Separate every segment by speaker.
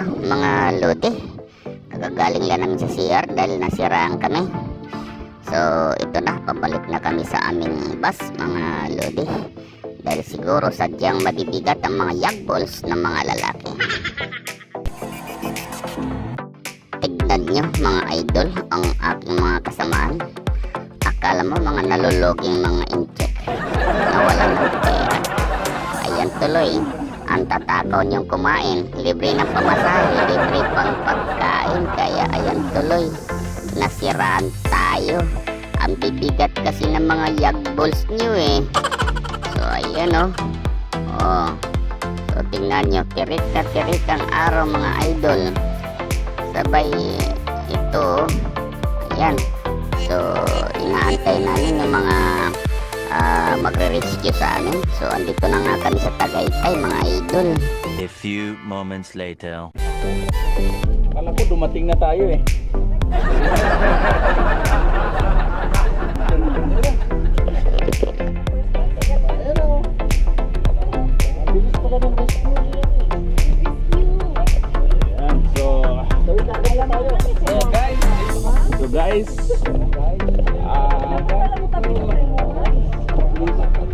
Speaker 1: ito, mga lodi. Kagagaling lang namin sa CR dahil nasiraan kami. So, ito na, pabalik na kami sa aming bus, mga lodi. Dahil siguro sadyang mabibigat ang mga yag balls ng mga lalaki. Tignan nyo, mga idol, ang aking mga kasamaan. Akala mo mga naluloging mga incheck na wala ng pera. Ayan tuloy, ang tatakaw niyong kumain. Libre ng pamasahe, libre pang pagkain. Kaya ayan tuloy, nasiraan tayo. Ang bibigat kasi ng mga yag balls niyo eh. So ayan oh. Oh. So tingnan nyo, tirik na tirik ang araw mga idol. Sabay ito. Ayan. So inaantay namin yung mga ah, magre-rescue sa amin. So andito na nga kami sa Tagaytay mga idol.
Speaker 2: A few moments later.
Speaker 3: Kala ko dumating na tayo eh. So So guys, so guys, ah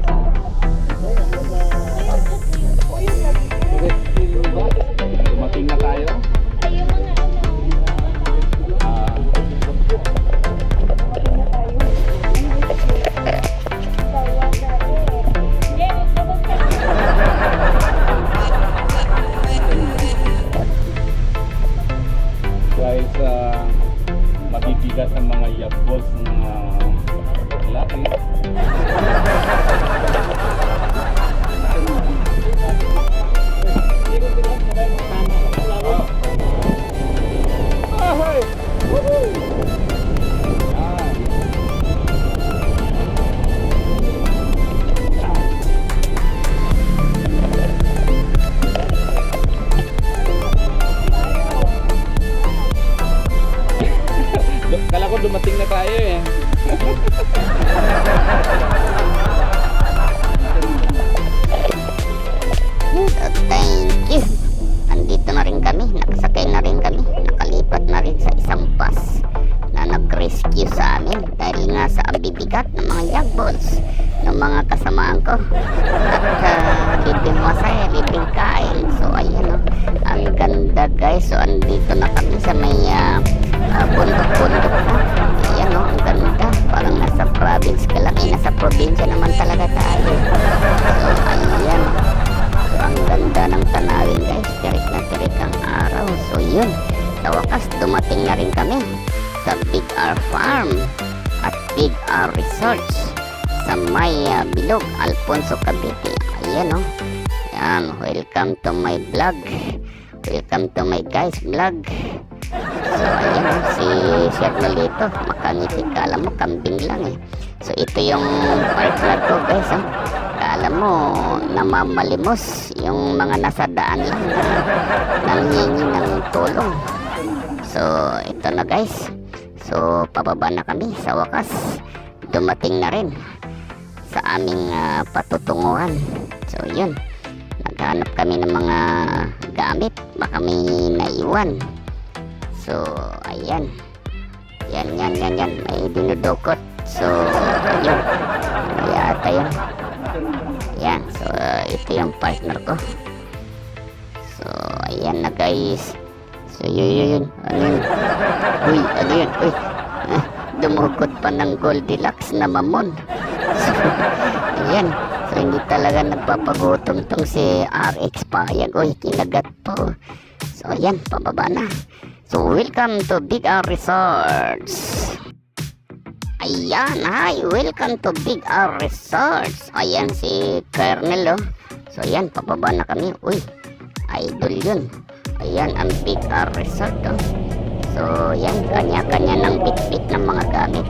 Speaker 3: ng mga
Speaker 1: yag balls ng mga kasamaan ko. At uh, libreng masaya, libreng kain. So ayan o, ang ganda guys. So andito na kami sa may ah, ah, bundok-bundok. Ayan o, ang ganda. Parang nasa province ka lang. Eh, nasa probinsya naman talaga tayo. So ayan. So, ang ganda ng tanawin guys. Tirik na tirik ang araw. So, yun. Sa wakas, dumating na rin kami sa Big R Farm Big R Resorts sa may uh, Bilog, Alfonso, Cavite. Ayan o. Yan. Welcome to my vlog. Welcome to my guys vlog. So, ayan o. Si Sir Nolito. Makangiti. Kala mo, kambing lang eh. So, ito yung partner ko guys. Oh. Kala mo, namamalimos yung mga nasa daan lang na nanghingi ng tulong. So, ito na guys. So, pababa na kami sa wakas. Dumating na rin sa aming ah, patutunguhan. So, yun. Naghanap kami ng mga gamit. Baka may naiwan. So, ayan. Yan, yan, yan, yan. May dinudukot. So, ayun. Yata yun. Yan. So, ito yung partner ko. So, ayan na guys. So, yun, yun, yun. Ano yun? Uy, ano yun? Uy. Ah, dumukot pa ng Goldilocks na mamon. So, ayan. So, hindi talaga nagpapagutom tong si RX Payag. Uy, kinagat po. So, ayan. Pababa na. So, welcome to Big R Resorts. Ayan, hi, welcome to Big R Resorts. Ayan si Colonel, oh. So, ayan, pababa na kami. Uy, idol yun. Ayan, ang Big R Resort, oh. So, ayan, kanya-kanya ng bit-bit ng mga gamit.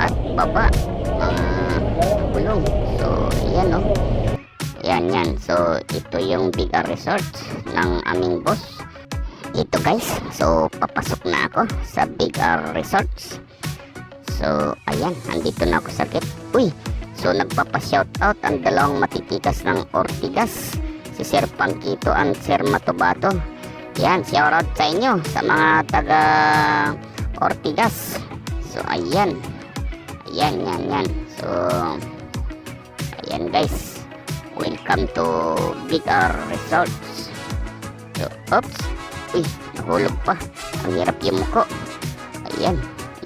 Speaker 1: At baba, mga bulong. So, ayan, oh. Ayan, yan. So, ito yung Big R Resort ng aming boss. Ito guys, so papasok na ako sa Big R Resorts. So, ayan, nandito na ako sa gate. Uy, so nagpapa-shoutout ang dalawang matitikas ng Ortigas. Si Sir Pangkito and Sir Matobato. Yan, shoutout sa inyo sa mga taga Ortigas. So, ayan. Ayan, yan, yan. So, ayan guys. Welcome to Big R Resorts. So, oops. Uy, nahulog pa. Ang hirap yung muko. Ayan.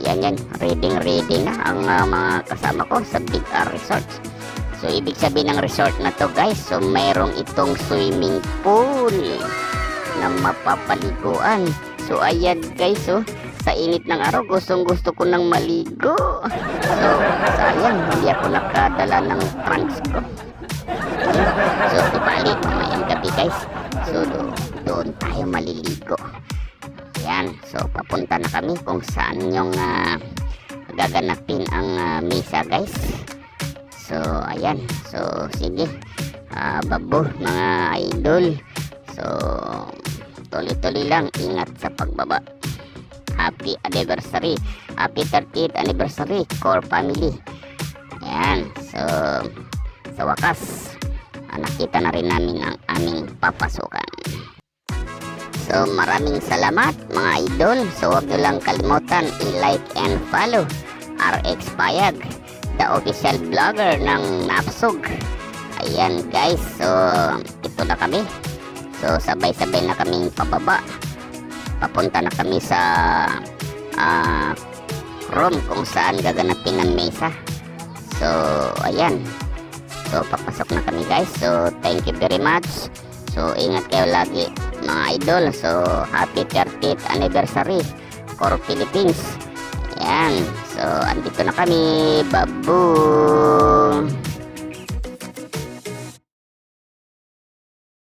Speaker 1: Yan, yan. Reading, reading na ang ah, mga kasama ko sa Big R Resorts. So, ibig sabihin ng resort na to guys, so mayroong itong swimming pool na mapapaliguan. So, ayan guys, oh, sa init ng araw, gustong gusto ko nang maligo. So, sayang, hindi ako nakadala ng trunks ko. So, di bali, mamayang gabi guys. So, do, doon tayo maliligo. Yan, so papunta na kami kung saan yung ah, gaganapin ang ah, misa guys. So, ayan. So, sige. Ah, babo, mga idol. So, tuloy-tuloy lang. Ingat sa pagbaba. Happy anniversary. Happy 30th anniversary, core family. Ayan. So, sa wakas, ah, nakita na rin namin ang aming papasukan. So, maraming salamat mga idol. So, huwag nyo lang kalimutan i-like and follow RX Payag, the official vlogger ng Napsug. Ayan guys, so ito na kami. So, sabay-sabay na kaming pababa. Papunta na kami sa ah, room kung saan gaganapin ang mesa. So, ayan. So, papasok na kami guys. So, thank you very much. So, ingat kayo lagi mga idol. So, happy 30th anniversary for Philippines. Ayan. So, andito na kami. Babu!